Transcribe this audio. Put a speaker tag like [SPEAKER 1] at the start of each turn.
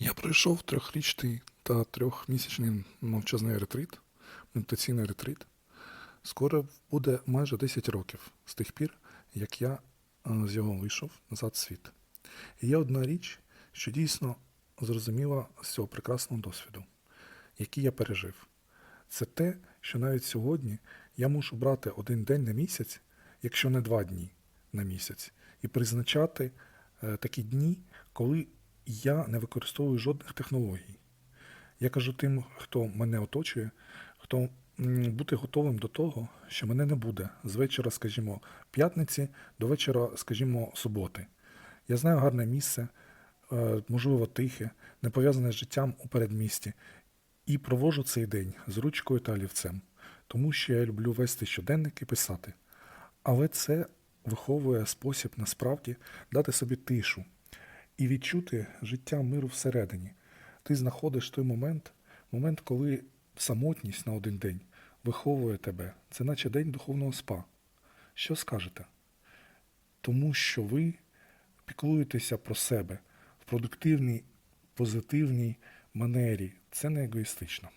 [SPEAKER 1] Я пройшов трьохрічний та трьохмісячний мовчазний ретрит, медитаційний ретрит. Скоро буде майже 10 років з тих пір, як я е, з його вийшов назад в світ. І є одна річ, що дійсно зрозуміла з цього прекрасного досвіду, який я пережив. Це те, що навіть сьогодні я мушу брати один день на місяць, якщо не два дні на місяць, і призначати е, такі дні, коли я не використовую жодних технологій. Я кажу тим, хто мене оточує, хто бути готовим до того, що мене не буде з вечора, скажімо, п'ятниці до вечора, скажімо, суботи. Я знаю гарне місце, е, можливо, тихе, не пов'язане з життям у передмісті, і провожу цей день з ручкою та олівцем, тому що я люблю вести щоденник і писати. Але це виховує спосіб насправді дати собі тишу і відчути життя миру всередині. Ти знаходиш той момент, момент, коли самотність на один день виховує тебе. Це наче день духовного спа. Що скажете? Тому що ви піклуєтеся про себе в продуктивній, позитивній манері. Це не егоїстично.